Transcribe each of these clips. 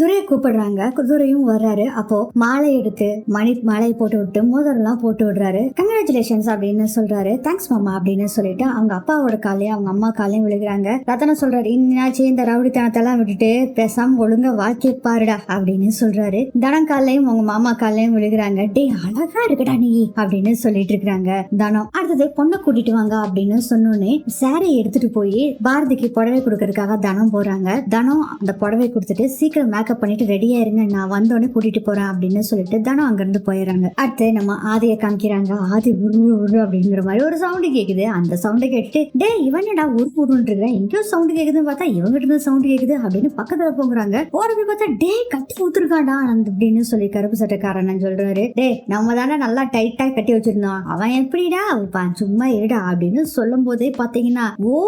துரையை கூப்பிடுறாங்க. துரையும் வர்றாரு. அப்போ மாலை எடுத்து மணி மாலை போட்டு விட்டு மோதிரம்லாம் போட்டு விடுறாரு. கங்க்ராச்சுலேஷன்ஸ் அப்படின்னு சொல்றாரு. தேங்க்ஸ் மாமா அப்படின்னு சொல்லிட்டு அவங்க அப்பாவோட காலையும் அவங்க அம்மா காலையும் விழுகிறாங்க. ரத்தன சொல்றாரு இன்னாச்சு இந்த ரவுடித்தனத்தெல்லாம் விட்டுட்டு பேசாம ஒழுங்கா வாழ்க்கை பாருடா அப்படின்னு சொல்றாரு. தனம் காலையும் அவங்க மாமா காலையும் விழுகிறாங்க. டேய் அழகா இருக்குடா நீ அப்படின்னு சொல்லிட்டு இருக்காங்க தனம் அடுத்தது பொண்ணை கூட்டிட்டு வாங்க அப்படின்னு சொன்னோன்னே சாரி எடுத்துட்டு போய் பாரதிக்கு புடவை கொடுக்கறதுக்காக தனம் போறாங்க. தனம் அந்த புடவை கொடுத்துட்டு சீக்கிரம் பேக்கப் பண்ணிட்டு ரெடியா இருங்க நான் வந்தோடனே கூட்டிட்டு போறேன் அப்படின்னு சொல்லிட்டு தானோ அங்கிருந்து போயிடுறாங்க. அடுத்து நம்ம ஆதியை காமிக்கிறாங்க. ஆதி உரு உரு அப்படிங்கிற மாதிரி ஒரு சவுண்டு கேக்குது. அந்த சவுண்டை கேட்டுட்டு டே இவனடா உரு உருன்னு இருக்கிறேன் எங்கேயோ சவுண்டு கேக்குதுன்னு பார்த்தா இவங்கிட்ட இருந்து சவுண்டு கேக்குது அப்படின்னு பக்கத்துல போகிறாங்க போய் பார்த்தா டே கட்டி ஊத்துருக்காடா அந்த அப்படின்னு சொல்லி கருப்பு சட்டைக்காரன் சொல்றாரு. டே நம்ம தானே நல்லா டைட்டா கட்டி வச்சிருந்தோம். அவன் எப்படிடா? அவன் சும்மா இருடா அப்படின்னு சொல்லும் போதே பாத்தீங்கன்னா ஓ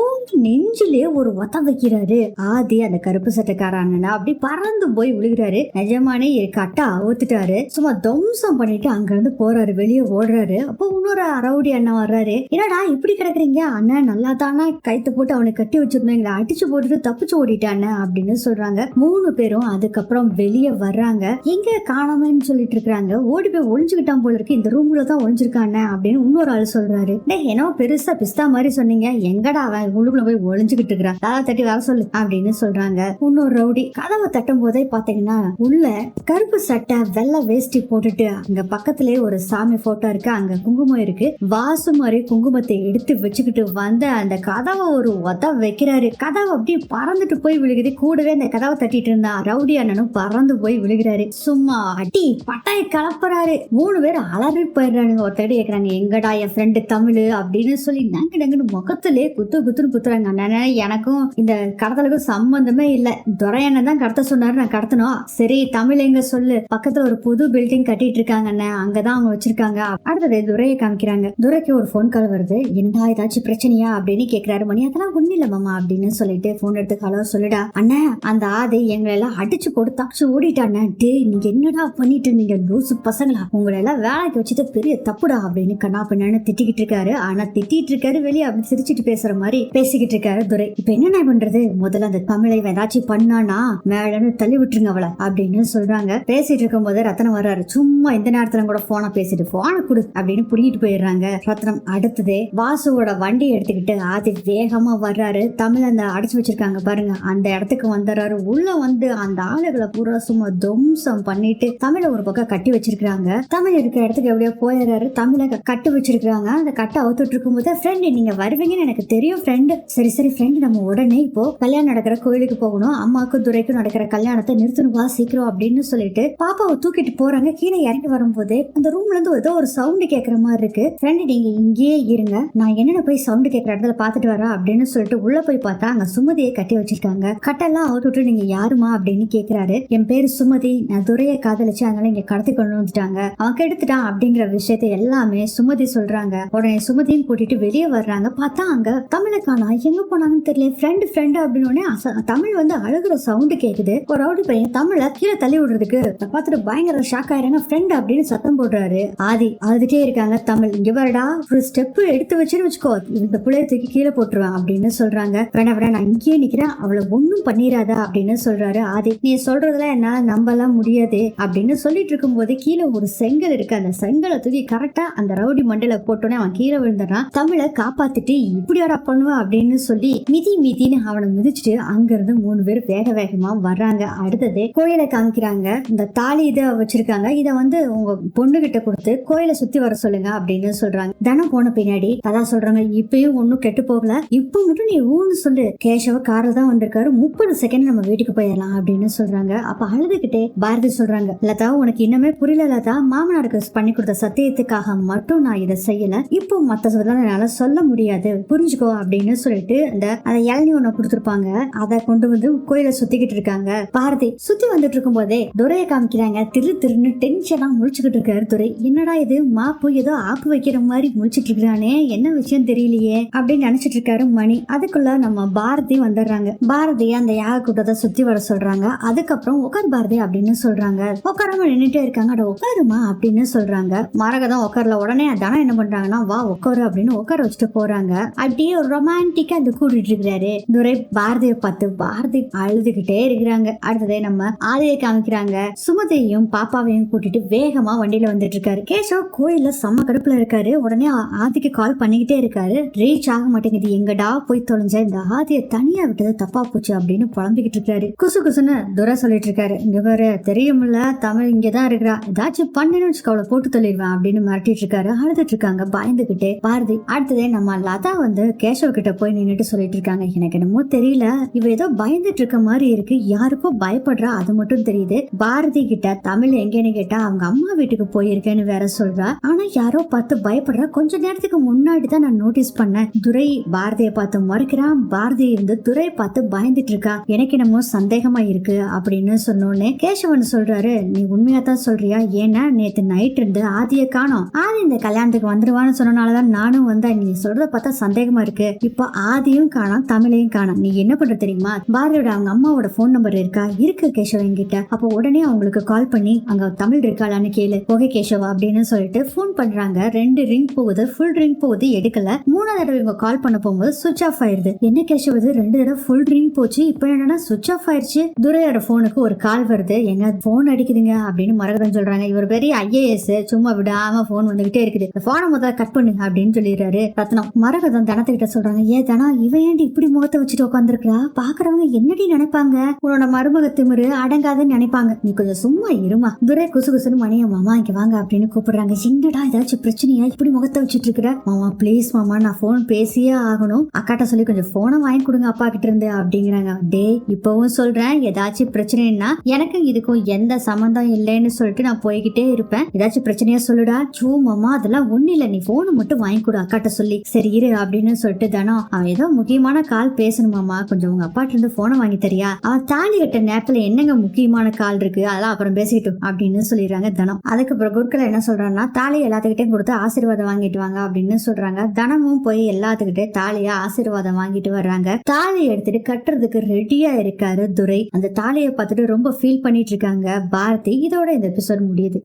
நெஞ்சிலே ஒரு ஒத்த வைக்கிறாரு. ஆதி அந்த கருப்பு சட்டைக்காரன் அப்படி பறந்து போய் விழுகிறாரு. நிஜமானே கட்டா அவுத்துட்டாரு. சும்மா தம்சம் பண்ணிட்டு அங்க இருந்து போறாரு. வெளியே ஓடுறாரு. அப்போ இன்னொரு ரவுடி அண்ணன் வர்றாரு. என்னடா இப்படி கிடக்குறீங்க? அண்ணன் நல்லா தானா கைத்து போட்டு அவனை கட்டி வச்சிருந்தோம் எங்களை அடிச்சு போட்டுட்டு தப்பிச்சு ஓடிட்டானே அப்படின்னு சொல்றாங்க. மூணு பேரும் அதுக்கப்புறம் வெளியே வர்றாங்க. எங்க காணாமன்னு சொல்லிட்டு இருக்காங்க ஓடி போய் ஒளிஞ்சுக்கிட்டான் போல இருக்கு. இந்த ரூம்ல தான் ஒளிஞ்சிருக்கானே அப்படின்னு இன்னொரு ஆள் சொல்றாரு. டேய் பெருசா பிஸ்தா மாதிரி சொன்னீங்க. எங்கடா அவன்? உள்ளுக்குள்ள போய் ஒளிஞ்சுக்கிட்டு இருக்கிறான். கதவை தட்டி வர சொல்லு அப்படின்னு சொல்றாங்க. இன்னொரு ரவுடி கதவை தட்டும் போது பாத்தீங்கன்னா உள்ள கருப்பு சட்டை வெள்ளை வேஷ்டி போட்டுட்டு அங்க பக்கத்திலே ஒரு சாமி போட்டோ இருக்கு. அங்க குங்குமம் இருக்கு. வாசு மாதிரி குங்குமத்தை எடுத்து வச்சுக்கிட்டு வந்து அந்த கதவை ஒரு உத வைக்கிறாரு. கதவை அப்படியே பறந்துட்டு போய் விழுகுது. கூடவே அந்த கதவை தட்டிட்டு இருந்தா ரவுடி அண்ணனும் பறந்து போய் விழுகிறாரு. சும்மா அடி பட்டாய கலப்புறாரு. மூணு பேர் அலறி போயிடுறானுங்க. ஒருத்தடி கேக்குறாங்க எங்கடா என் ஃப்ரெண்டு தமிழ்? அப்படின்னு சொல்லி நங்கு நங்குன்னு முகத்திலே குத்து குத்துன்னு குத்துறாங்க. அண்ணனே எனக்கும் இந்த கடத்தலுக்கும் சம்பந்தமே இல்ல. துரை அண்ணன் தான் கடத்த சொன்னாரு நான் கடத்தணும் சரி தமிழ் எங்க சொல்லு. பக்கத்துல ஒரு புது பில்டிங் கட்டிட்டு இருக்காங்கண்ணே அங்கதான் அவங்க வச்சிருக்காங்க. அடுத்தது துரையை காமிக்கிறாங்க. துரைக்கு ஒரு ஃபோன் கால் வருது. என்னடா ஏதாச்சும் பிரச்சனையா? அப்படின்னு கேக்குறாரு மணி. அதெல்லாம் ஒண்ணு இல்ல மாமா அப்படின்னு சொல்லிட்டு போன் எடுத்து ஹலோ சொல்லுடா. அண்ணா அந்த ஆதை எங்களை எல்லாம் அடிச்சு போட்டு தப்பிச்சு ஓடிட்டாண்ணே டேய் நீங்க என்னடா பண்ணிட்டு நீங்க லூசு பசங்களா. உங்களை எல்லாம் வேலைக்கு வச்சுட்டு பெரிய தப்புடா அப்படின்னு கண்ணா பண்ணு திட்டிக்கிட்டு இருக்காரு. ஆனா திட்டிட்டு இருக்காரு வெளியே அப்படி சிரிச்சிட்டு பேசுற மாதிரி பேசிக்கிட்டு இருக்காரு துரை. இப்ப என்ன பண்றது? முதல்ல அந்த தமிழை ஏதாச்சும் பண்ணானா? மேடன்னு தள்ளி விட்டுருங்க அவளை அப்படின்னு சொல்றாங்க. பேசிட்டு இருக்கும் போது ரத்தனம் வர்றாரு. சும்மா இந்த நேரத்துல கூட போனை பேசிட்டு போனை கொடு அப்படின்னு புடிங்கிட்டு போயிடுறாங்க. ரத்னம் அடுத்தது வாசுவோட வண்டி எடுத்துக்கிட்டு ஆதி வேகமா வர்றாரு. தமிழ் அந்த அடைச்சு வச்சிருக்காங்க பாருங்க. அந்த இடத்துக்கு வந்துடுறாரு. உள்ள வந்து அந்த ஆளுகளை பூரா சும்மா துவம்சம் பண்ணிட்டு தமிழை ஒரு பக்கம் கட்டி வச்சிருக்காங்க தமிழ் இருக்கிற இடத்துக்கு எப்படியோ போயிடுறாரு. தமிழை கட்டு கட்டி வச்சிருக்காங்க அந்த கட்டை அவுத்துட்டு இருக்கும்போது ஃப்ரெண்டு நீங்க வருவீங்கன்னு எனக்கு தெரியும் ஃப்ரெண்டு சரி சரி ஃப்ரெண்டு நம்ம உடனே இப்போ கல்யாணம் நடக்கிற கோயிலுக்கு போகணும். அம்மாவுக்கும் துரைக்கும் நடக்கிற கல்யாணம் கலாச்சாரத்தை நிறுத்தணுவா சீக்கிரம் அப்படின்னு சொல்லிட்டு பாப்பாவை தூக்கிட்டு போறாங்க. கீழே இறங்கி வரும்போது அந்த ரூம்ல இருந்து ஏதோ ஒரு சவுண்ட் கேட்கற மாதிரி இருக்கு. ஃப்ரெண்டு நீங்க இங்கேயே இருங்க. நான் என்னென்ன போய் சவுண்ட் கேட்கற இடத்துல பார்த்துட்டு வரேன் அப்படின்னு சொல்லிட்டு உள்ள போய் பார்த்தா அங்க சுமதியை கட்டி வச்சிருக்காங்க. கட்டெல்லாம் அவுத்துட்டு நீங்க யாருமா? அப்படின்னு கேக்குறாரு. என் பேரு சுமதி. நான் துரையை காதலிச்சு அதனால இங்க கடத்தி கொண்டு வந்துட்டாங்க. அவன் கெடுத்துட்டான் அப்படிங்கிற விஷயத்த எல்லாமே சுமதி சொல்றாங்க. உடனே சுமதியும் கூட்டிட்டு வெளியே வர்றாங்க. பார்த்தா அங்க தமிழை காணா எங்க போனாங்கன்னு தெரியல. ஃப்ரெண்டு ஃப்ரெண்டு அப்படின்னு உடனே தமிழ் வந்து அழுகிற சவுண்டு கேக்குது. ஒரு ரவுடி பையன் தமிழை கீழே தள்ளி விடுறதுக்கு பார்த்துட்டு பயங்கர ஷாக் ஆயிடுறாங்க. ஃப்ரெண்ட் அப்படின்னு சத்தம் போடுறாரு. ஆதி அழுதுட்டே இருக்காங்க தமிழ். இங்க வரடா ஒரு ஸ்டெப் எடுத்து வச்சுன்னு வச்சுக்கோ. இந்த பிள்ளைய தூக்கி கீழே போட்டுருவேன் அப்படின்னு சொல்றாங்க. வேணா வேணா நான் இங்கேயே நிக்கிறேன். அவளை ஒன்னும் பண்ணிராதா அப்படின்னு சொல்றாரு ஆதி. நீ சொல்றதெல்லாம் என்னால நம்பலாம் முடியாது அப்படின்னு சொல்லிட்டு இருக்கும்போது கீழே ஒரு செங்கல் இருக்கு. அந்த செங்கலை தூக்கி கரெக்டா அந்த ரவுடி மண்டல போட்டோன்னே அவன் கீழே விழுந்துறான் தமிழை காப்பாத்திட்டு இப்படியாடா பண்ணுவா அப்படின்னு சொல்லி மிதி மிதின்னு அவனை மிதிச்சுட்டு அங்கிருந்து மூணு பேர் வேக வேகமா வர்றாங்க. அடுத்தது கோயிலை காமிக்கிறாங்க. இந்த தாலி இதை வச்சிருக்காங்க. இதை வந்து உங்க பொண்ணு கிட்ட கொடுத்து கோயிலை சுத்தி வர சொல்லுங்க அப்படின்னு சொல்றாங்க. தனம் போன பின்னாடி அதான் சொல்றாங்க இப்பயும் ஒன்னும் கெட்டு போகல. இப்ப மட்டும் நீ ஊன்னு சொல்லு. கேஷவ கார்ல தான் வந்திருக்காரு. முப்பது செகண்ட் நம்ம வீட்டுக்கு போயிடலாம் அப்படின்னு சொல்றாங்க. அப்ப அழுதுகிட்டே பாரதி சொல்றாங்க லதா உனக்கு இன்னுமே புரியல லதா. மாமனாருக்கு பண்ணி கொடுத்த சத்தியத்துக்காக மட்டும் நான் இதை செய்யல. இப்போ மத்த சொல்ல சொல்ல முடியாது. புரிஞ்சுக்கோ அப்படின்னு சொல்லிட்டு அந்த அதை இளநீ ஒண்ணு கொடுத்துருப்பாங்க. அதை கொண்டு வந்து கோயிலை சுத்திக்கிட்டு இருக்காங்க. பாரதி சுத்தி வந்துட்டு இருக்கும் போதே துரையை காமிக்கிறாங்க. திரு திருன்னு டென்ஷனா முழிச்சுக்கிட்டு இருக்காரு துரை. என்னடா இது? மாப்பு ஏதோ ஆப்பு வைக்கிற மாதிரி முழிச்சிட்டு இருக்கானே. என்ன விஷயம் தெரியலையே அப்படின்னு நினைச்சிட்டு இருக்காரு மணி. அதுக்குள்ள நம்ம பாரதி வந்துடுறாங்க. பாரதி அந்த யாக கூட்டத்தை சுத்தி வர சொல்றாங்க. அதுக்கப்புறம் உட்கார் பாரதி அப்படின்னு சொல்றாங்க. உட்காராம நின்னுட்டே இருக்காங்க. அட உட்காருமா அப்படின்னு சொல்றாங்க. மரகதம் உட்காரல உடனே தனம் என்ன பண்றாங்கன்னா வா உட்காரு அப்படின்னு உட்கார வச்சுட்டு போறாங்க. அப்படியே ஒரு ரொமான்டிக்கா அந்த கூட்டிட்டு இருக்கிறாரு. துரை பாரதியை பார்த்து பாரதி அழுதுகிட்டே இருக்கிறாங்க. நடந்ததை நம்ம. ஆதியை காமிக்கிறாங்க. சுமதியையும் பாப்பாவையும் கூட்டிட்டு வேகமா வண்டியில வந்துட்டு இருக்காரு. கேசவ் கோயில்ல செம்ம கடுப்புல இருக்காரு. உடனே ஆதிக்கு கால் பண்ணிக்கிட்டே இருக்காரு. ரீச் ஆக மாட்டேங்குது. எங்கடா போய் தொலைஞ்ச இந்த ஆதியை தனியா விட்டது தப்பா போச்சு அப்படின்னு புலம்பிக்கிட்டு இருக்காரு. குசு குசுன்னு துரை சொல்லிட்டு இருக்காரு. இங்க பாரு தெரியுமில்ல தமிழ் இங்கதான் இருக்கிறா. ஏதாச்சும் பண்ணுன்னு வச்சுக்க அவளை போட்டு தள்ளிடுவேன் அப்படின்னு மிரட்டிட்டு இருக்காரு. அழுதுட்டு இருக்காங்க. பயந்துகிட்டே பாரதி அடுத்ததே நம்ம லதா வந்து கேசவ கிட்ட போய் நின்றுட்டு சொல்லிட்டு இருக்காங்க. எனக்கு என்னமோ தெரியல. இவ ஏதோ பயந்துட்டு இருக்க மாதிரி இருக்கு. யாருக்கும் பயப்படுறா அது மட்டும் தெரியுது. பாரதி கிட்ட தமிழ் எங்கேன்னு கேட்டா அவங்க அம்மா வீட்டுக்கு போயிருக்கேன்னு வேற சொல்றா. ஆனா யாரோ பார்த்து பயப்படுறா. கொஞ்ச நேரத்துக்கு முன்னாடி தான் நான் நோட்டீஸ் பண்ணேன். துரை பாரதியை பார்த்து முறைக்கிறான். பாரதி இருந்து துரை பார்த்து பயந்துட்டு இருக்கா. எனக்கு என்னமோ சந்தேகமா இருக்கு அப்படின்னு சொன்னோடனே கேசவன் சொல்றாரு நீ உண்மையா தான் சொல்றியா? ஏன்னா நேத்து நைட் இருந்து ஆதியை காணோம். ஆதி இந்த கல்யாணத்துக்கு வந்துருவான்னு சொன்னனாலதான் நானும் வந்தேன். நீ சொல்றத பார்த்தா சந்தேகமா இருக்கு. இப்போ ஆதியும் காணாம் தமிழையும் காணாம். நீ என்ன பண்ற தெரியுமா? பாரதியோட அவங்க அம்மாவோட ஃபோன் நம்பர் இருக்கா? இருக்கு கேஷவன் கிட்ட அப்போ உடனே அவங்களுக்கு கால் பண்ணி அங்க தமிழ் இருக்காளான்னு கேளு. ஓகே கேஷவா அப்படின்னு சொல்லிட்டு ஃபோன் பண்றாங்க. ரெண்டு ரிங் போகுது. ஃபுல் ரிங் போகுது. எடுக்கல. மூணாவது தடவை இவங்க கால் பண்ண போகும்போது சுவிச் ஆஃப் ஆயிருது. என்ன கேஷவ் இது? ரெண்டு தடவை ஃபுல் ரிங் போச்சு. இப்போ என்னன்னா சுவிச் ஆஃப் ஆயிருச்சு. துரையோட போனுக்கு ஒரு கால் வருது. எங்க போன் அடிக்குதுங்க? அப்படின்னு மரகதம் சொல்றாங்க. இவர் பெரிய ஐஏஎஸ் சும்மா விடாம போன் வந்துகிட்டே இருக்குது. போனை முதல்ல கட் பண்ணு அப்படின்னு சொல்லிடுறாரு ரத்னம். மரகதம் தனத்துக்கிட்ட சொல்றாங்க ஏ தனா இவன் ஏன்டி இப்படி முகத்தை வச்சுட்டு உட்காந்துருக்கா பாக்குறவங்க என்னடி நினைப்பாங்க? உன்னோட மருமக திமிரு அடங்காதுன்னு நினைப்பாங்க. நீ கொஞ்சம் சும்மா இருமா. துரை குசு குசுன்னு மணிய மாமா இங்க வாங்க அப்படின்னு கூப்பிடுறாங்க. என்னடா ஏதாச்சும் பிரச்சனையா? இப்படி முகத்தை வச்சுட்டு இருக்கிற மாமா ப்ளீஸ் மாமா நான் போன் பேசியே ஆகணும். அக்காட்ட சொல்லி கொஞ்சம் போனை வாங்கி கொடுங்க அப்பா கிட்ட இருந்து அப்படிங்கிறாங்க. டே இப்பவும் சொல்றேன். ஏதாச்சும் பிரச்சனைன்னா எனக்கு இதுக்கும் எந்த சம்மந்தம் இல்லைன்னு சொல்லிட்டு நான் போய்கிட்டே இருப்பேன். ஏதாச்சும் பிரச்சனையா சொல்லுடா. சூ மாமா அதெல்லாம் ஒண்ணு இல்ல. நீ போனை மட்டும் வாங்கி கொடு அக்காட்ட சொல்லி. சரி இரு அப்படின்னு சொல்லிட்டு தானோ அவன் ஏதோ முக்கியமான கால் பேசணுமாமா கொஞ்சம் உங்க அப்பாட்ட இருந்து போனை வாங்கி தரியா. அவன் தாலி கட்ட நேரத்துல என்னங்க முக்கியமான கால் இருக்கு? அதெல்லாம் அப்புறம் பேசிக்கிட்டோம் அப்படின்னு சொல்லிடுறாங்க தனம். அதுக்கு அப்புறம் குருக்கள் என்ன சொல்றாங்கன்னா தாலி எல்லாத்துக்கிட்டையும் கொடுத்து ஆசீர்வாதம் வாங்கிட்டு வாங்க அப்படின்னு சொல்றாங்க. தனமும் போய் எல்லாத்துக்கிட்டே தாலியா ஆசீர்வாதம் வாங்கிட்டு வர்றாங்க. தாலி எடுத்துட்டு கட்டுறதுக்கு ரெடியா இருக்காரு துரை. அந்த தாலியை பார்த்துட்டு ரொம்ப ஃபீல் பண்ணிட்டு இருக்காங்க பாரதி. இதோட இந்த எபிசோட் முடியுது.